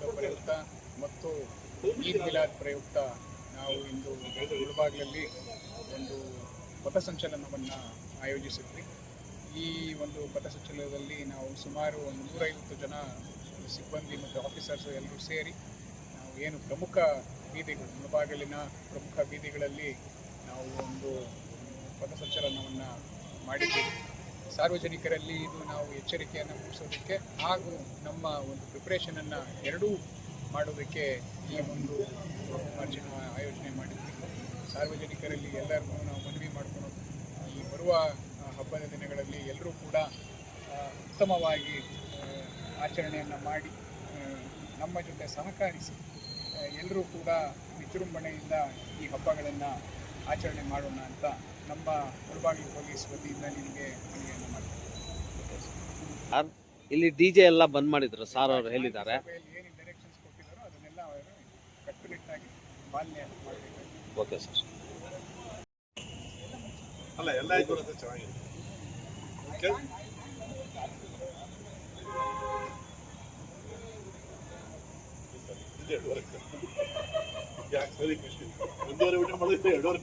ಪ್ರಯುಕ್ತ ಮತ್ತು ಈದ್ ಮಿಲಾದ್ ಪ್ರಯುಕ್ತ ನಾವು ಇಂದು ಮುಳಬಾಗ್ಲಲ್ಲಿ ಒಂದು ಪಥಸಂಚಲನವನ್ನು ಆಯೋಜಿಸಿದ್ವಿ. ಈ ಒಂದು ಪಥಸಂಚಲನದಲ್ಲಿ ನಾವು ಸುಮಾರು ಒಂದು ನೂರೈವತ್ತು ಜನ ಸಿಬ್ಬಂದಿ ಮತ್ತು ಆಫೀಸರ್ಸ್ ಎಲ್ಲರೂ ಸೇರಿ ನಾವು ಏನು ಪ್ರಮುಖ ಬೀದಿಗಳು ಮುಳಬಾಗಲಿನ ಪ್ರಮುಖ ಬೀದಿಗಳಲ್ಲಿ ನಾವು ಒಂದು ಪಥಸಂಚಲನವನ್ನು ಮಾಡಿದ್ದೀವಿ. ಸಾರ್ವಜನಿಕರಲ್ಲಿ ಇದು ನಾವು ಎಚ್ಚರಿಕೆಯನ್ನು ಮೂಡಿಸೋದಕ್ಕೆ ಹಾಗೂ ನಮ್ಮ ಒಂದು ಪ್ರಿಪ್ರೇಷನನ್ನು ಎರಡೂ ಮಾಡೋದಕ್ಕೆ ಈ ಒಂದು ಮಾರ್ಜಿನ ಆಯೋಜನೆ ಮಾಡಿದ್ವಿ. ಸಾರ್ವಜನಿಕರಲ್ಲಿ ಎಲ್ಲರಿಗೂ ನಾವು ಮನವಿ ಮಾಡ್ಕೊಳೋದು ಈ ಬರುವ ಹಬ್ಬದ ದಿನಗಳಲ್ಲಿ ಎಲ್ಲರೂ ಕೂಡ ಉತ್ತಮವಾಗಿ ಆಚರಣೆಯನ್ನು ಮಾಡಿ ನಮ್ಮ ಜೊತೆ ಸಹಕರಿಸಿ ಎಲ್ಲರೂ ಕೂಡ ವಿಜೃಂಭಣೆಯಿಂದ ಈ ಹಬ್ಬಗಳನ್ನು ಆಚರಣೆ ಮಾಡೋಣ ಅಂತ ನಮ್ಮ ಮುಳಬಾಗಿಲು ಪೊಲೀಸ್ ವತಿಯಿಂದ ನಿಮಗೆ ಮನವಿಯನ್ನು ಮಾಡ್ತೀನಿ. ಸರ್ ಇಲ್ಲಿ ಡಿ ಜೆ ಎಲ್ಲ ಬಂದ್ ಮಾಡಿದ್ರು ಸಾರ್ ಅವರು ಹೇಳಿದ್ದಾರೆ. ಏನು ಡೈರೆಕ್ಷನ್ಸ್ ಕೊಟ್ಟಿದ್ದಾರೋ ಅದನ್ನೆಲ್ಲ ಅವರು ಕಟ್ಟುನಿಟ್ಟಾಗಿ ಪಾಲನೆ ಮಾಡಬೇಕಾಗಿ ಓಕೆ ಸರ್ ಅಲ್ಲ ಎಲ್ಲ ಆಯ್ತು ಅಂತ ಚೆನ್ನಾಗಿದೆ. ಓಕೆ. ಯಾಕೆ ಸರಿ ಕೃಷ್ಣ ಒಂದೂವರೆ ಊಟ ಮಾಡಿದ್ರೆ ಎರಡೂವರೆ